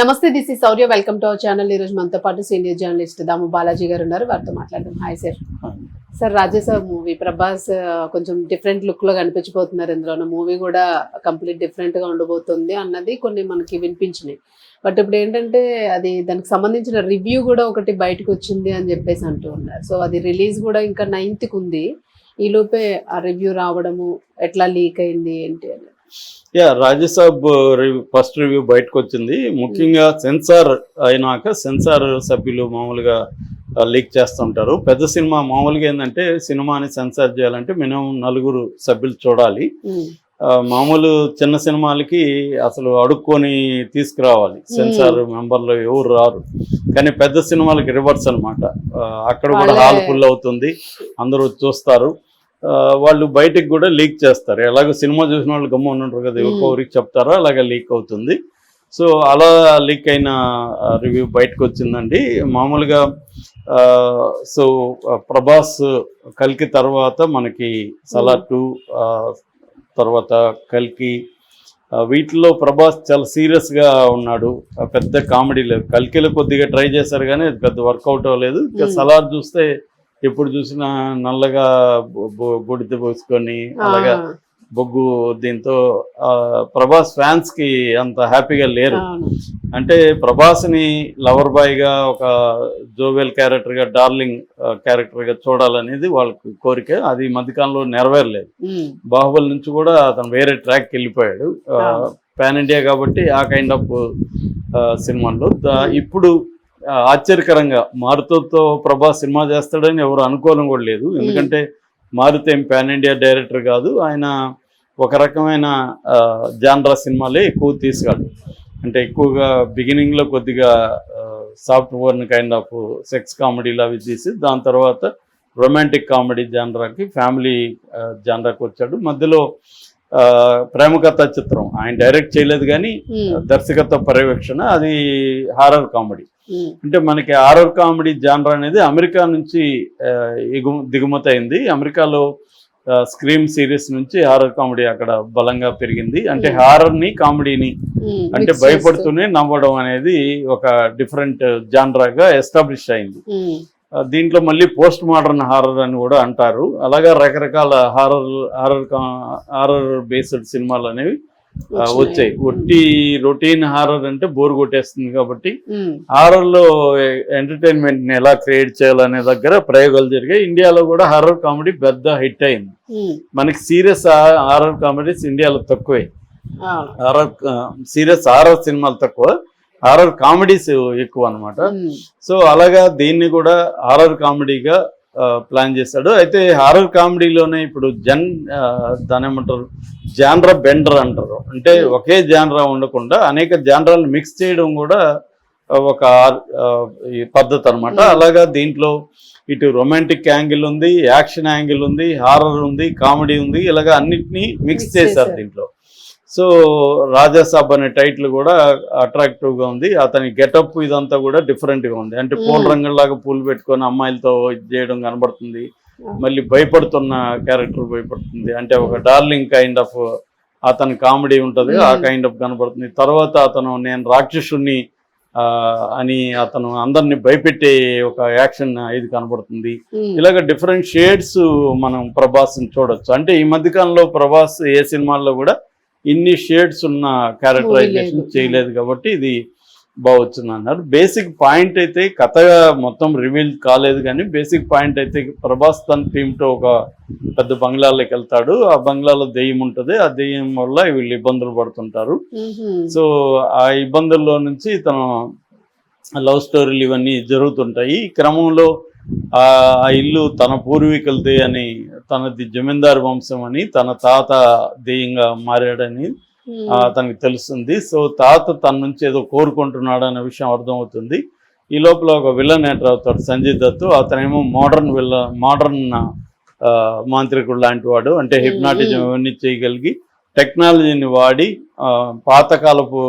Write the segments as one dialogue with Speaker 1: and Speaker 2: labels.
Speaker 1: నమస్తే this is Sourya. Welcome to our channel. ఈ రోజు మనతో పాటు సీనియర్ జర్నలిస్ట్ దాము బాలాజీ గారు ఉన్నారు. వారితో మాట్లాడదాం. Hi sir. Sir Raja Saab movie Prabhas కొంచెం డిఫరెంట్ లుక్లో కనిపించిపోతున్నారు ఇందులో. మూవీ కూడా కంప్లీట్ డిఫరెంట్గా ఉండబోతుంది అన్నది కొన్ని మనకి వినిపించినాయి. బట్ ఇప్పుడు ఏంటంటే అది దానికి సంబంధించిన రివ్యూ కూడా ఒకటి బయటకు వచ్చింది అని చెప్పేసి అంటూ ఉన్నారు. సో అది రిలీజ్ కూడా ఇంకా నైన్త్కి ఉంది. ఈ లోపే ఆ రివ్యూ రావడము ఎట్లా లీక్ అయింది ఏంటి అని.
Speaker 2: యా రాజ్యసభ ఫస్ట్ రివ్యూ బయటకు వచ్చింది. ముఖ్యంగా సెన్సార్ అయినాక సెన్సార్ సభ్యులు మామూలుగా లీక్ చేస్తుంటారు పెద్ద సినిమా మామూలుగా ఏంటంటే సినిమాని సెన్సార్ చేయాలంటే మినిమం నలుగురు సభ్యులు చూడాలి. ఆ, మామూలు చిన్న సినిమాలకి అసలు అడుక్కొని తీసుకురావాలి. సెన్సార్ మెంబర్లు ఎవరు రారు. కానీ పెద్ద సినిమాలకి రివర్స్ అనమాట అక్కడ కూడా హాల్ ఫుల్ అవుతుంది అందరూ చూస్తారు. వాళ్ళు బయటికి కూడా లీక్ చేస్తారు. ఎలాగో సినిమా చూసిన వాళ్ళు గమ్మ ఉంటారు కదా ఎవరికో చెప్తారో అలాగే లీక్ అవుతుంది. సో అలా లీక్ అయిన రివ్యూ బయటకు వచ్చిందండి. మామూలుగా సో ప్రభాస్ కల్కి తర్వాత మనకి సలా టూ తర్వాత కల్కి వీటిలో ప్రభాస్ చాలా సీరియస్గా ఉన్నాడు. పెద్ద కామెడీ లేదు. కల్కిలో కొద్దిగా ట్రై చేశారు కానీ అది పెద్ద వర్కౌట్ అవ్వలేదు. ఇంకా. సలార్ చూస్తే ఎప్పుడు చూసినా నల్లగా బొ- బొ- బొడిత పోసుకొని అలాగా బొగ్గు దీంతో ప్రభాస్ ఫ్యాన్స్కి అంత హ్యాపీగా లేరు. అంటే ప్రభాస్ని లవర్ బాయ్గా ఒక జోవెల్ క్యారెక్టర్గా డార్లింగ్ క్యారెక్టర్గా చూడాలనేది వాళ్ళకి కోరిక. అది మధ్యకాలంలో నెరవేరలేదు. బాహుబలి నుంచి కూడా అతను వేరే ట్రాక్ వెళ్ళిపోయాడు. పాన్ ఇండియా కాబట్టి ఆ కైండ్ ఆఫ్ సినిమాల్లో. దా- ఇప్పుడు ఆశ్చర్యకరంగా మారుతోతో ప్రభాస్ సినిమా చేస్తాడని ఎవరు అనుకోవడం కూడా లేదు. ఎందుకంటే మారుతి ఏం పాన్ ఇండియా డైరెక్టర్ కాదు. ఆయన ఒక రకమైన జాన్రా సినిమాలే ఎక్కువ తీసుకాడు అంటే ఎక్కువగా బిగినింగ్లో కొద్దిగా soft porn kind of sex కామెడీలు అవి తీసి దాని తర్వాత రొమాంటిక్ కామెడీ జాన్రాకి ఫ్యామిలీ జాన్రాకి వచ్చాడు. మధ్యలో ప్రేమ కథ చిత్రం. ఆయన డైరెక్ట్ చేయలేదు కానీ దర్శకత్వ పర్యవేక్షణ అది హారర్ కామెడీ అంటే మనకి హారర్ కామెడీ జానర్ అనేది అమెరికా నుంచి ఎగు- దిగుమతి అయింది. అమెరికాలో స్క్రీమ్ సిరీస్ నుంచి హారర్ కామెడీ అక్కడ బలంగా పెరిగింది. అంటే
Speaker 1: Hmm.
Speaker 2: హారర్ని కామెడీని
Speaker 1: ఉమ్,
Speaker 2: అంటే భయపడుతూనే నవ్వడం అనేది ఒక డిఫరెంట్ జానరాగా ఎస్టాబ్లిష్ అయింది. దీంట్లో మళ్ళీ పోస్ట్ మోడర్న్ హారర్ అని కూడా అంటారు. అలాగా రకరకాల హారర్ హారర్ హారర్ బేస్డ్ సినిమాలు అనేవి. వచ్చాయి. ఒట్టి రొటీన్ హారర్ అంటే బోర్ కొట్టేస్తుంది కాబట్టి హారర్లో ఎంటర్టైన్మెంట్ని ఎలా క్రియేట్ చేయాలనే దగ్గర ప్రయోగాలు జరిగాయి. ఇండియాలో కూడా హారర్ కామెడీ పెద్ద హిట్ అయింది. మనకి సీరియస్ హారర్ కామెడీస్ ఇండియాలో తక్కువే. హారర్ సీరియస్ హారర్ సినిమాలు తక్కువ. హారర్ కామెడీస్ ఎక్కువ అన్నమాట.
Speaker 1: ఉమ్,
Speaker 2: సో అలాగా దీన్ని కూడా హారర్ కామెడీగా ప్లాన్ చేశాడు అయితే హారర్ కామెడీలోనే ఇప్పుడు జన్ దాని ఏమంటారు? జాన్రా బెండర్ అంటారు. అంటే ఒకే జాన్రా ఉండకుండా అనేక జాన్రాలు మిక్స్ చేయడం కూడా ఒక పద్ధతి అన్నమాట.
Speaker 1: Hmm.
Speaker 2: అలాగా దీంట్లో ఇటు రొమాంటిక్ యాంగిల్ ఉంది యాక్షన్ యాంగిల్ ఉంది హారర్ ఉంది కామెడీ ఉంది ఇలాగా అన్నిటినీ మిక్స్ చేశారు. దీంట్లో. సో రాజాసాబ్ అనే టైటిల్ కూడా అట్రాక్టివ్గా ఉంది. అతని గెటప్ ఇదంతా కూడా డిఫరెంట్గా ఉంది. అంటే పూల. రంగులాగా పూలు పెట్టుకొని అమ్మాయిలతో ఇది చేయడం కనబడుతుంది. మళ్ళీ భయపడుతున్న క్యారెక్టర్ భయపడుతుంది. అంటే ఒక డార్లింగ్ కైండ్ ఆఫ్ అతని కామెడీ ఉంటది. ఆ. కైండ్ ఆఫ్ కనబడుతుంది. తర్వాత అతను నేను రాక్షసుణ్ణి అని అతను అందరిని భయపెట్టే ఒక యాక్షన్ ఇది కనబడుతుంది. ఇలాగ డిఫరెంట్ షేడ్స్ మనం ప్రభాస్ చూడొచ్చు. అంటే ఈ మధ్య కాలంలో ప్రభాస్ ఏ సినిమాల్లో కూడా ఇన్ని షేడ్స్ ఉన్న క్యారెక్టరైజేషన్
Speaker 1: లేదు.
Speaker 2: చేయలేదు కాబట్టి ఇది బాగొచ్చింది అన్నారు బేసిక్ పాయింట్ అయితే కథగా మొత్తం రివీల్ కాలేదు కానీ బేసిక్ పాయింట్ అయితే ప్రభాస్ తన టీంతో ఒక పెద్ద బంగ్లాలోకి వెళ్తాడు. ఆ బంగ్లాలో దెయ్యం ఉంటుంది. ఆ దెయ్యం వల్ల వీళ్ళు ఇబ్బందులు పడుతుంటారు. సో ఆ ఇబ్బందుల్లో నుంచి తను లవ్ స్టోరీలు ఇవన్నీ జరుగుతుంటాయి. ఈ క్రమంలో ఆ ఇల్లు తన పూర్వీకులది అని తనది జమీందారు వంశం అని తన తాత దెయ్యంగా మారాడని అతనికి తెలుస్తుంది. సో తాత తన నుంచి ఏదో కోరుకుంటున్నాడు అనే విషయం అర్థమవుతుంది. ఈ లోపల ఒక విలన్ ఎంటర్ అవుతాడు సంజయ్ దత్. అతనేమో మోడర్న్ విల్ల మోడర్న్ మాంత్రికుడు లాంటి వాడు. అంటే హిప్నాటిజం. ఇవన్నీ చేయగలిగి టెక్నాలజీని వాడి పాతకాలపు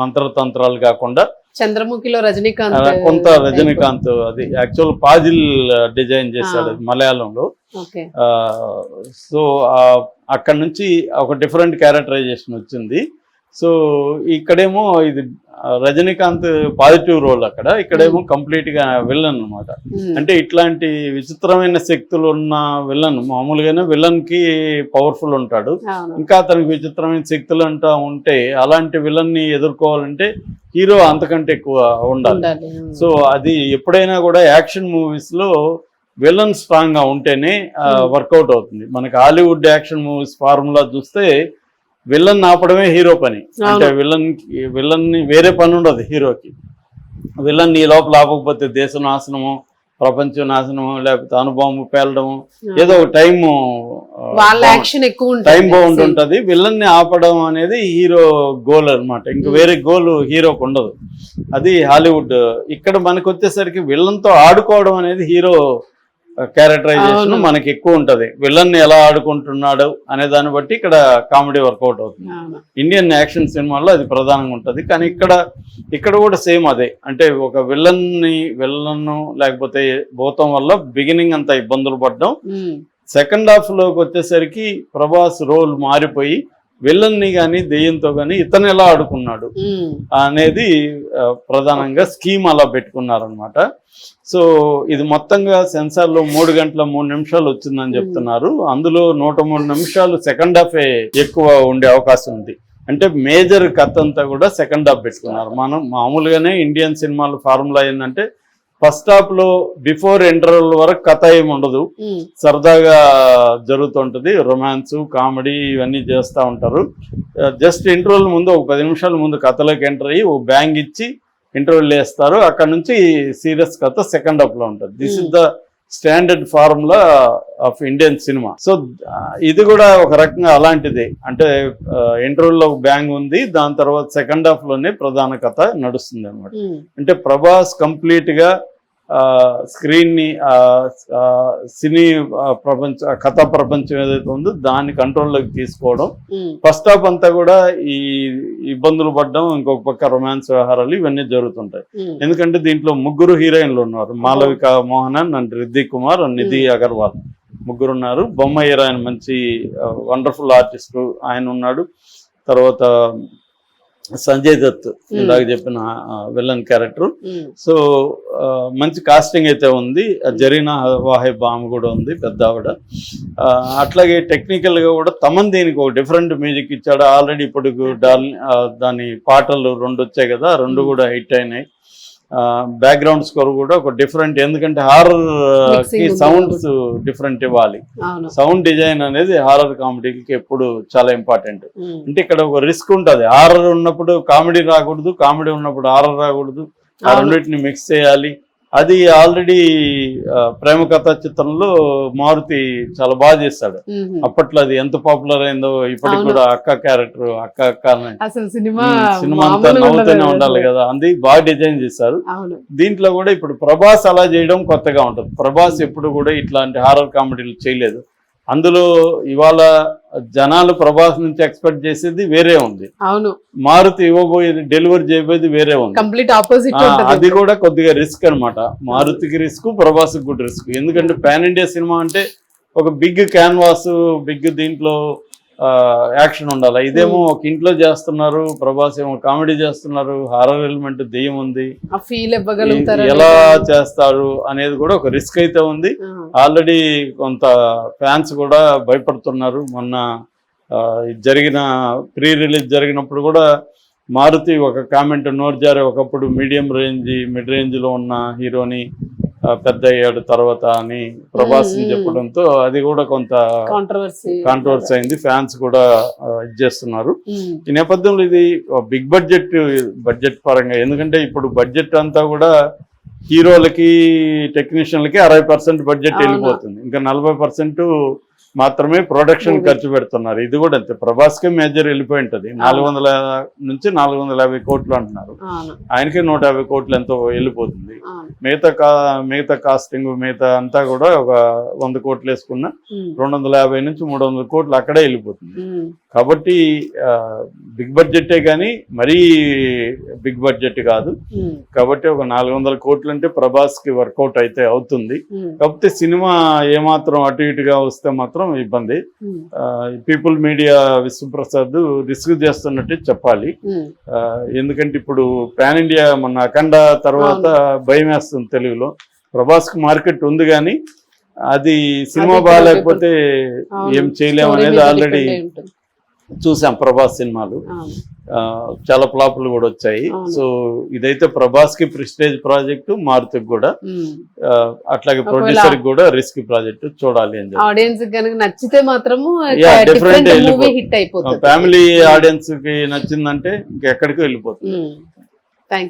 Speaker 2: మంత్రతంత్రాలు కాకుండా
Speaker 1: చంద్రముఖిలో రజనీకాంత్
Speaker 2: కొంత రజనీకాంత్ అది. యాక్చువల్ పాజిల్ డిజైన్ చేశాడు అది మలయాళంలో. సో అక్కడ నుంచి ఒక డిఫరెంట్ క్యారెక్టరైజేషన్ వచ్చింది. సో ఇక్కడేమో ఇది రజనీకాంత్ పాజిటివ్ రోల్ అక్కడ. ఇక్కడేమో కంప్లీట్గా విలన్ అనమాట అంటే ఇట్లాంటి విచిత్రమైన శక్తులు ఉన్న విలన్ మామూలుగానే విలన్కి పవర్ఫుల్ ఉంటాడు. ఇంకా అతనికి విచిత్రమైన శక్తులు అంటా ఉంటే అలాంటి విలన్ని ఎదుర్కోవాలంటే హీరో అంతకంటే ఎక్కువ ఉండాలి. సో అది ఎప్పుడైనా కూడా యాక్షన్ మూవీస్లో విలన్ స్ట్రాంగ్గా ఉంటేనే. వర్కౌట్ అవుతుంది. మనకి హాలీవుడ్ యాక్షన్ మూవీస్ ఫార్ములా చూస్తే విలన్ ఆపడమే హీరో పని. అంటే విలన్ విలన్ని వేరే పని ఉండదు హీరోకి. విలన్ నీ లోపల ఆపకపోతే దేశ నాశనము ప్రపంచ నాశనము లేకపోతే అనుభవం పేలడము ఏదో ఒక టైం టైం బౌండ్ ఉంటది. విలన్ని ఆపడం అనేది హీరో గోల్ అన్నమాట. ఇంక వేరే గోల్ హీరోకి ఉండదు. అది హాలీవుడ్. ఇక్కడ మనకు వచ్చేసరికి విలన్తో ఆడుకోవడం అనేది హీరో క్యారెక్టరైజేషన్. మనకి ఎక్కువ ఉంటది విలన్ ఎలా ఆడుకుంటున్నాడు అనే దాన్ని బట్టి ఇక్కడ కామెడీ వర్కౌట్ అవుతుంది. ఇండియన్ యాక్షన్ సినిమాల్లో అది ప్రధానంగా ఉంటది. కానీ ఇక్కడ ఇక్కడ కూడా సేమ్ అదే. అంటే ఒక విలన్ని విలన్ లేకపోతే భూతం వల్ల బిగినింగ్ అంతా ఇబ్బందులు పడడం. సెకండ్ హాఫ్లోకి వచ్చేసరికి ప్రభాస్ రోల్ మారిపోయి విలన్ని కానీ దెయ్యంతో కానీ ఇతను ఎలా ఆడుకున్నాడు అనేది ప్రధానంగా స్కీమ్ అలా పెట్టుకున్నారనమాట సో ఇది మొత్తంగా సెన్సార్లో మూడు గంటల మూడు నిమిషాలు వచ్చిందని చెప్తున్నారు. అందులో నూట మూడు నిమిషాలు సెకండ్ హాఫ్ ఎక్కువ ఉండే అవకాశం ఉంది. అంటే మేజర్ కథ అంతా కూడా సెకండ్ హాఫ్ పెట్టుకున్నారు. మనం మామూలుగానే ఇండియన్ సినిమాల ఫార్ములా ఏంటంటే ఫస్ట్ హాఫ్లో బిఫోర్ ఇంటర్వల్ వరకు కథ ఏమి ఉండదు. సరదాగా జరుగుతుంటది. రొమాన్స్ కామెడీ ఇవన్నీ చేస్తూ ఉంటారు. జస్ట్ ఇంటర్వెల్ ముందు ఒక పది నిమిషాల ముందు కథలోకి ఎంటర్ అయ్యి ఒక బ్యాంగ్ ఇచ్చి ఇంటర్వెల్ వేస్తారు. అక్కడ నుంచి సీరియస్ కథ సెకండ్ హాఫ్లో ఉంటుంది. This is the standard formula of Indian cinema. So ఇది కూడా ఒక రకంగా అలాంటిదే. అంటే ఇంటర్వెల్లో ఒక బ్యాంగ్ ఉంది దాని తర్వాత సెకండ్ హాఫ్లోనే ప్రధాన కథ నడుస్తుంది అనమాట అంటే ప్రభాస్ కంప్లీట్గా స్క్రీన్ని ఆ, ఆ, సినీ ప్రపంచ కథా ప్రపంచం ఏదైతే ఉందో దాన్ని కంట్రోల్లోకి తీసుకోవడం. ఫస్ట్ హాఫ్ అంతా కూడా ఈ ఇబ్బందులు పడడం ఇంకొక పక్క రొమాన్స్ వ్యవహారాలు ఇవన్నీ జరుగుతుంటాయి. ఎందుకంటే దీంట్లో ముగ్గురు హీరోయిన్లు ఉన్నారు. Malavika Mohanan and Riddhi Kumar and Nidhi Agarwal. ముగ్గురు ఉన్నారు. బొమ్మ హీరోయిన్ మంచి వండర్ఫుల్ ఆర్టిస్ట్ ఆయన ఉన్నాడు. తర్వాత సంజయ్ దత్ ఇందాక చెప్పిన విలన్ క్యారెక్టర్. సో మంచి కాస్టింగ్ అయితే ఉంది. జరీనా వాహెబ్ ఆమె కూడా ఉంది పెద్ద ఆవిడ. అట్లాగే టెక్నికల్గా కూడా తమన్ దీనికి ఒక డిఫరెంట్ మ్యూజిక్ ఇచ్చాడు. ఆల్రెడీ ఇప్పుడు దాని పాటలు రెండు వచ్చాయి కదా రెండు కూడా హిట్ అయినాయి. బ్యాక్గ్రౌండ్ స్కోర్ కూడా ఒక డిఫరెంట్ ఎందుకంటే
Speaker 1: హారర్కి
Speaker 2: సౌండ్స్ డిఫరెంట్ ఇవ్వాలి. సౌండ్ డిజైన్ అనేది హారర్ కామెడీకి ఎప్పుడు చాలా ఇంపార్టెంట్ అంటే ఇక్కడ ఒక రిస్క్ ఉంటది. హారర్ ఉన్నప్పుడు కామెడీ రాకూడదు కామెడీ ఉన్నప్పుడు హారర్ రాకూడదు. ఆ. రెండింటిని మిక్స్ చేయాలి. అది ఆల్రెడీ ప్రేమ కథా చిత్రంలో మారుతి చాలా బాగా చేస్తాడు. అప్పట్లో అది ఎంత పాపులర్ అయిందో ఇప్పటికి. కూడా అక్క క్యారెక్టర్ అక్క అక్క
Speaker 1: సినిమా
Speaker 2: అంతా నవ్వుతూనే ఉండాలి. కదా. అది బాగా డిజైన్ చేశారు. దీంట్లో కూడా ఇప్పుడు ప్రభాస్ అలా చేయడం కొత్తగా ఉంటుంది. ప్రభాస్ ఎప్పుడు కూడా ఇట్లాంటి హారర్ కామెడీలు చేయలేదు. అందులో ఇవాళ జనాలు ప్రభాస్ నుంచి ఎక్స్పెక్ట్ చేసేది వేరే ఉంది.
Speaker 1: అవును.
Speaker 2: మారుతి ఇవ్వబోయేది డెలివరీ చేయబోయేది వేరే ఉంది.
Speaker 1: కంప్లీట్ ఆపోజిట్
Speaker 2: అది కూడా కొద్దిగా రిస్క్ అన్నమాట. మారుతికి రిస్క్ ప్రభాస్ కూడా రిస్క్. ఎందుకంటే పాన్ ఇండియా సినిమా అంటే ఒక బిగ్ క్యాన్వాస్ బిగ్ దీంట్లో యాక్షన్ ఉండాలి? ఇదేమో ఒక ఇంట్లో చేస్తున్నారు ప్రభాస్ ఏమో కామెడీ చేస్తున్నారు హారర్ ఎలిమెంట్ దెయ్యం ఉంది.
Speaker 1: ఫీల్
Speaker 2: ఎలా చేస్తారు అనేది కూడా ఒక రిస్క్ అయితే ఉంది. ఆల్రెడీ కొంత ఫ్యాన్స్ కూడా భయపడుతున్నారు. మొన్న జరిగిన ప్రీ రిలీజ్ జరిగినప్పుడు కూడా మారుతి ఒక కామెంట్ నోట్ జారి ఒకప్పుడు మీడియం రేంజ్ మిడ్ రేంజ్లో ఉన్న హీరోని పెద్ద అయ్యాడు తర్వాత అని ప్రభాస్. చెప్పడంతో అది కూడా కొంత
Speaker 1: కాంట్రవర్సీ
Speaker 2: అయింది. ఫ్యాన్స్ కూడా చేస్తున్నారు. ఈ నేపథ్యంలో ఇది బిగ్ బడ్జెట్ బడ్జెట్ పరంగా ఎందుకంటే ఇప్పుడు బడ్జెట్ అంతా కూడా హీరోలకి టెక్నీషియన్లకి అరవై పర్సెంట్ బడ్జెట్. వెళ్ళిపోతుంది. ఇంకా నలభై పర్సెంట్ మాత్రమే ప్రొడక్షన్. ఖర్చు పెడుతున్నారు. ఇది కూడా అంతే. ప్రభాస్కే మేజర్ వెళ్ళిపోయి ఉంటది. నాలుగు వందల నుంచి నాలుగు వందల యాభై కోట్లు అంటున్నారు. ఆయనకే నూట యాభై కోట్లు ఎంతో వెళ్ళిపోతుంది. మిగతా కా మిగతా కాస్టింగ్ మిగతా అంతా కూడా ఒక వంద కోట్లు వేసుకున్న రెండు వందల యాభై నుంచి మూడు వందల కోట్లు అక్కడే వెళ్ళిపోతుంది. కాబట్టి బిగ్ బడ్జెటే కానీ మరీ బిగ్ బడ్జెట్ కాదు. కాబట్టి ఒక నాలుగు వందల కోట్లు అంటే ప్రభాస్కి వర్కౌట్ అయితే అవుతుంది. కాకపోతే సినిమా ఏమాత్రం అటు ఇటుగా వస్తే మాత్రం మాత్రం ఇబ్బంది. పీపుల్ మీడియా విశ్వప్రసాద్ రిస్క్ చేస్తున్నట్టే చెప్పాలి. ఎందుకంటే ఇప్పుడు పాన్ ఇండియా మన అఖండ తర్వాత భయం వేస్తుంది తెలుగులో. ప్రభాస్కు మార్కెట్ ఉంది కానీ అది సినిమా బాగాలేకపోతే. ఏం చేయలేము అనేది ఆల్రెడీ. చూసాం ప్రభాస్ సినిమాలు. చాలా ఫ్లాపులు కూడా వచ్చాయి. సో ఇదైతే ప్రభాస్కి ప్రిస్టేజ్ ప్రాజెక్టు మారుతికి కూడా. అట్లాగే ప్రొడ్యూసర్కి కూడా రిస్క్ ప్రాజెక్ట్ చూడాలి అని
Speaker 1: ఆడియన్స్ కనుక నచ్చితే మాత్రము
Speaker 2: ఫ్యామిలీ ఆడియన్స్కి నచ్చిందంటే ఇంకెక్కడికి వెళ్ళిపోతుంది.